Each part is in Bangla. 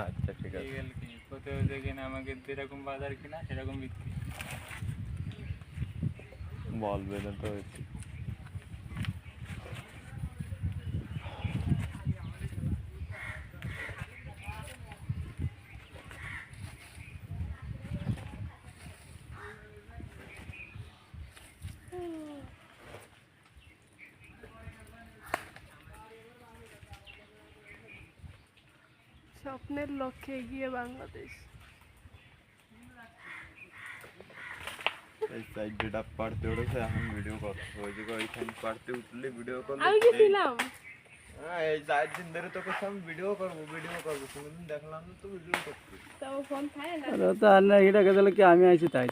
আচ্ছা ঠিক আছে। কোথাও দেখেন আমাকে যেরকম বাজার কিনা সেরকম বিক্রি। বলবে না তো স্বপ্নের লক্ষ্যে এগিয়ে বাংলাদেশ। এই সাইডটা পারতে উঠেছে এখন ভিডিও করছে ওই দিকে ওইখানে পারতে উঠলে ভিডিও করলে আমি ছিলাম হ্যাঁ এই চার দিন ধরে তোকে আমি ভিডিও করব ভিডিও করব। কোনোদিন দেখলাম না তো ভিডিও করছি তাও ফোন খায় না। আরে তো আর না এটাকে তাহলে কি আমি আইছি তাই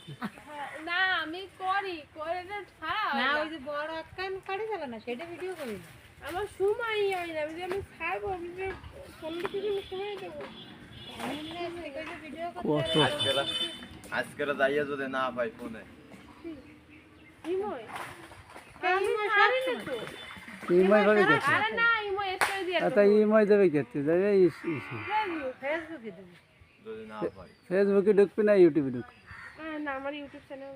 না আমি করি করে না না না। ওই যে বড় আক্কান কাটি গেল না সেটা ভিডিও করি না। আমার সময় হয় না আমি যে আমি আমি যে দিতে আমি সময় দেবো। আজকে যাইয়া যদি না পাই ফোনে। ইময়? ভাবে গেছে ইময় আচ্ছা ইমাই দেবে খেতে যাবে ইস- ইস- ফেসবুকে না পাই। ঢুকবি না ইউটিউবে ঢুকবি? হ্যাঁ, না আমার ইউটিউব চ্যানেল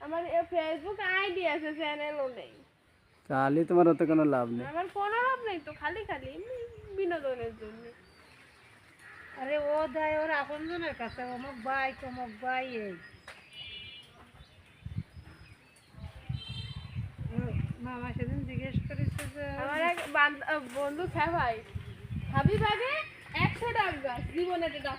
আমার ফেসবুক আইডি আছে চ্যানেলও নেই। তাহলে তোমার অত কোনো লাভ নেই। আমার কোনো লাভ নেই তো খালি খালি এমনি বিনোদনের জন্য। আরে ও দেয় ওর আপনজনের কাছে অমুক ভাই তমুক ভাই এই। মামা সেদিন জিজ্ঞেস করেছে যে আমার এক বান্ধ- বন্ধু খা ভাই। ভাবি ভাগে একশো ডাব গাছ জীবনে তো ডাব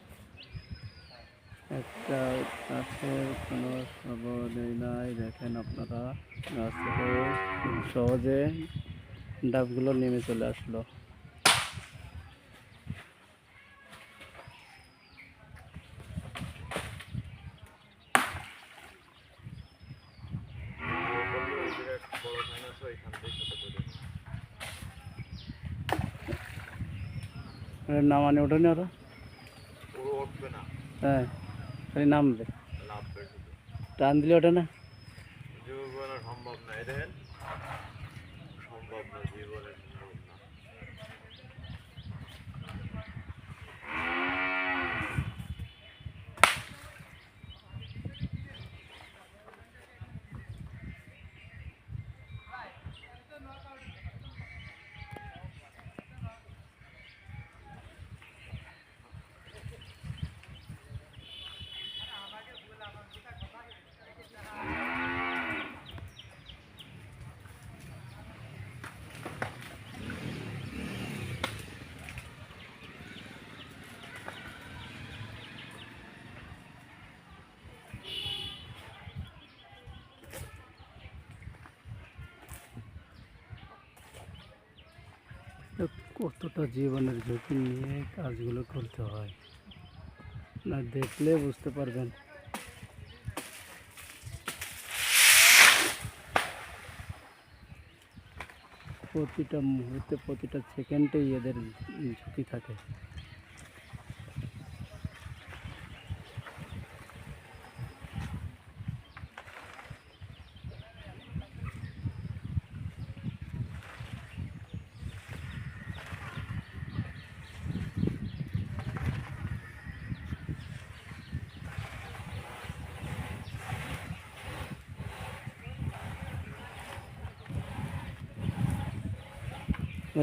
একটা গাছের কোনো খবরই নাই দেখেন আপনারা গাছ থেকে সহজে ডাবগুলো নেমে চলে আসলো। আরে নামানে ওঠেনি ওরা? পুরো হ্যাঁ। নামবে টান দিলে ওটা না? সম্ভব না এটা সম্ভব না জীবনে সম্ভব না তো কতটা জীবনের ঝুঁকি নিয়ে কাজগুলো করতে হয়? না, দেখলে বুঝতে পারবেন। প্রতিটা মুহূর্তে, প্রতিটা সেকেন্ডেই এদের ঝুঁকি থাকে।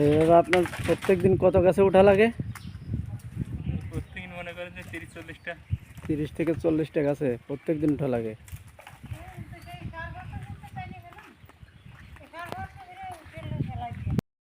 এভাবে আপনার প্রত্যেক দিন কত গাছে ওঠা লাগে প্রত্যেকদিন মনে করেন যে তিরিশ চল্লিশটা তিরিশ থেকে চল্লিশটা গাছে প্রত্যেক দিন ওঠা লাগে